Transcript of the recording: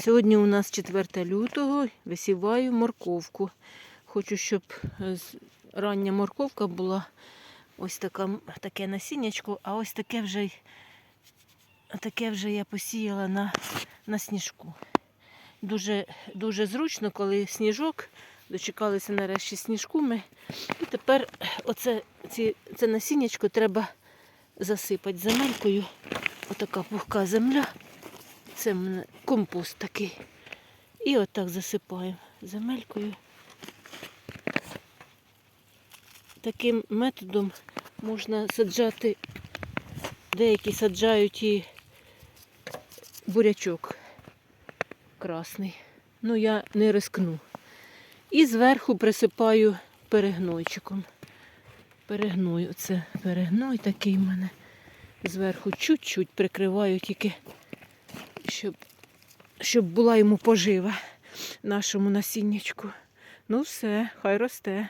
Сьогодні у нас 4 лютого, висіваю морковку. Хочу, щоб е, рання морковка була ось така, таке насіннячко, а ось таке вже, таке вже я посіяла на, на сніжку. Дуже, дуже зручно, коли сніжок, дочекалися нарешті сніжку ми. І тепер оце, ці, це насіннячко треба засипати земелькою. Отака пухка земля. Це в мене компост такий. І отак засипаємо земелькою. Таким методом можна саджати, деякі саджають і бурячок красний. Ну, я не рискну. І зверху присипаю перегнойчиком. Перегною. Це перегной такий в мене. Зверху чуть-чуть прикриваю тільки, щоб, щоб була йому пожива нашому насіннячку. Ну все, хай росте.